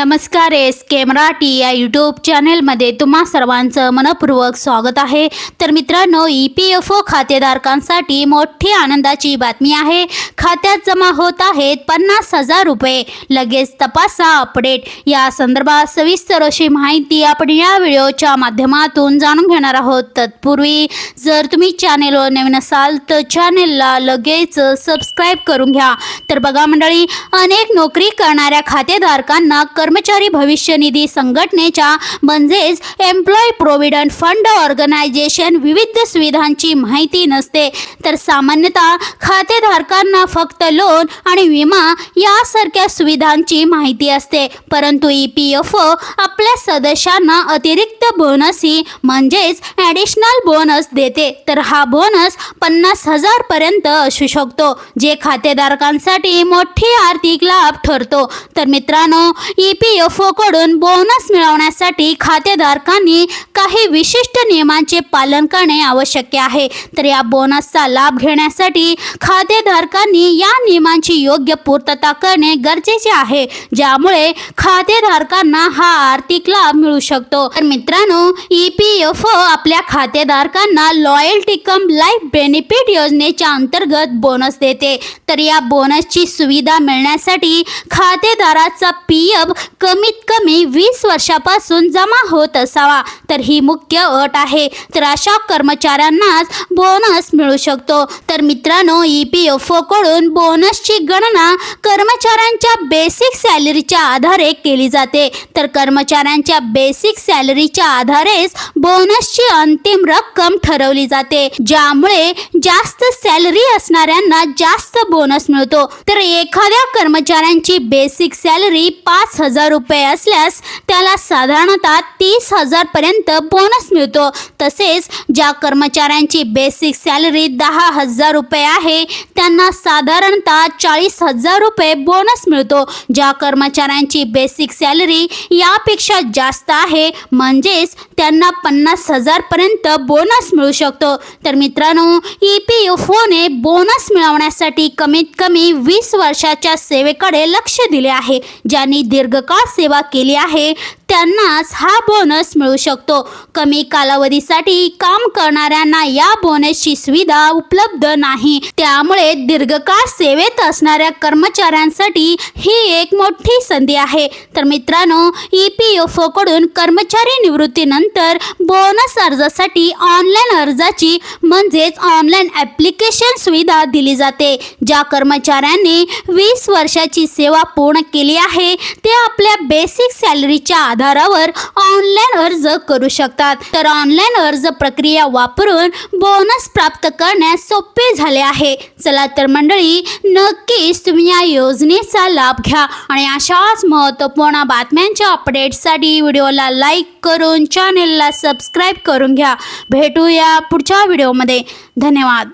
नमस्कार एस के मराठी या यूट्यूब चॅनेलमध्ये तुम्हा सर्वांचं मनपूर्वक स्वागत आहे. तर मित्रांनो ई पी एफ ओ खातेधारकांसाठी मोठी आनंदाची बातमी आहे. खात्यात जमा होत आहेत पन्नास हजार रुपये. लगेच तपासा अपडेट. या संदर्भात सविस्तर अशी माहिती आपण या व्हिडिओच्या माध्यमातून जाणून घेणार आहोत. तत्पूर्वी जर तुम्ही चॅनेलवर नवीन असाल तर चॅनेलला लगेच सबस्क्राईब करून घ्या. तर बघा मंडळी अनेक नोकरी करणाऱ्या खातेधारकांना कर कर्मचारी भविष्य निधी संघटनेच्या म्हणजेच एम्प्लॉय प्रोव्हिडंट फंड ऑर्गनायझेशन विविध सुविधांची माहिती नसते. तर सामान्यतः खातेधारकांना फक्त लोन आणि विमा यासारख्या सुविधांची माहिती असते. परंतु ई पी एफ ओ आपल्या सदस्यांना अतिरिक्त बोनसही म्हणजेच ॲडिशनल बोनस देते. तर हा बोनस पन्नास हजारपर्यंत असू शकतो जे खातेधारकांसाठी मोठी आर्थिक लाभ ठरतो. तर मित्रांनो ई पी एफ ओकडून बोनस मिळवण्यासाठी खातेधारकांनी काही विशिष्ट नियमांचे पालन करणे आवश्यक आहे. तर या बोनसचा लाभ घेण्यासाठी खातेधारकांनी या नियमांची योग्य पूर्तता करणे गरजेचे आहे ज्यामुळे खातेधारकांना हा आर्थिक लाभ मिळू शकतो. तर मित्रांनो ई पी एफ ओ आपल्या खातेधारकांना लॉयल्टी कम लाईफ बेनिफिट योजनेच्या अंतर्गत बोनस देते. तर या बोनसची सुविधा मिळण्यासाठी खातेदाराचा पी एफ कमीत कमी वीस वर्षापासून जमा होत असावा. तर ही मुख्य अट आहे. तर अशा कर्मचाऱ्यांनाच बोनस मिळू शकतो. तर मित्रांनो ई पी एफ ओकडून बोनसची गणना कर्मचाऱ्यांच्या बेसिक सॅलरीच्या आधारे केली जाते. तर कर्मचाऱ्यांच्या बेसिक सॅलरीच्या आधारेच बोनसची अंतिम रक्कम ठरवली जाते ज्यामुळे जास्त सॅलरी असणाऱ्यांना जास्त बोनस मिळतो. तर एखाद्या कर्मचाऱ्यांची बेसिक सॅलरी पाच हजार रुपये असल्यास त्याला साधारणतः तीस हजार पर्यंत बोनस मिळतो. तसेच ज्या कर्मचाऱ्यांची बेसिक सॅलरी दहा हजार रुपये आहे त्यांना साधारणतः चाळीस हजार रुपये बोनस मिळतो. ज्या कर्मचाऱ्यांची बेसिक सॅलरी यापेक्षा जास्त आहे म्हणजेच त्यांना पन्नास हजार पर्यंत बोनस मिळू शकतो. तर मित्रांनो ई पी एफ ओने बोनस मिळवण्यासाठी कमीत कमी वीस वर्षाच्या सेवेकडे लक्ष दिले आहे. ज्यांनी दीर्घकाळ सेवा केली आहे त्यांनाच हा बोनस मिळू शकतो. कमी कालावधीसाठी काम करणाऱ्यांना या बोनसची सुविधा उपलब्ध नाही. त्यामुळे दीर्घकाळ सेवेत असणाऱ्या कर्मचाऱ्यांसाठी ही एक मोठी संधी आहे. तर मित्रांनो ई पी एफ ओकडून कर्मचारी निवृत्तीनंतर बोनस अर्जासाठी ऑनलाईन अर्जाची म्हणजेच ऑनलाईन ॲप्लिकेशन सुविधा दिली जाते. ज्या कर्मचाऱ्यांनी वीस वर्षाची सेवा पूर्ण केली आहे ते आपल्या बेसिक सॅलरीच्या आधारावर ऑनलाईन अर्ज करू शकतात. तर ऑनलाईन अर्ज प्रक्रिया वापरून बोनस प्राप्त करण्यास सोपे झाले आहे. चला तर मंडळी नक्कीच तुम्ही या योजनेचा लाभ घ्या आणि अशाच महत्त्वपूर्ण बातम्यांच्या अपडेट्ससाठी व्हिडिओला लाईक करून चॅनेलला सबस्क्राईब करून घ्या. भेटूया पुढच्या व्हिडिओमध्ये. धन्यवाद.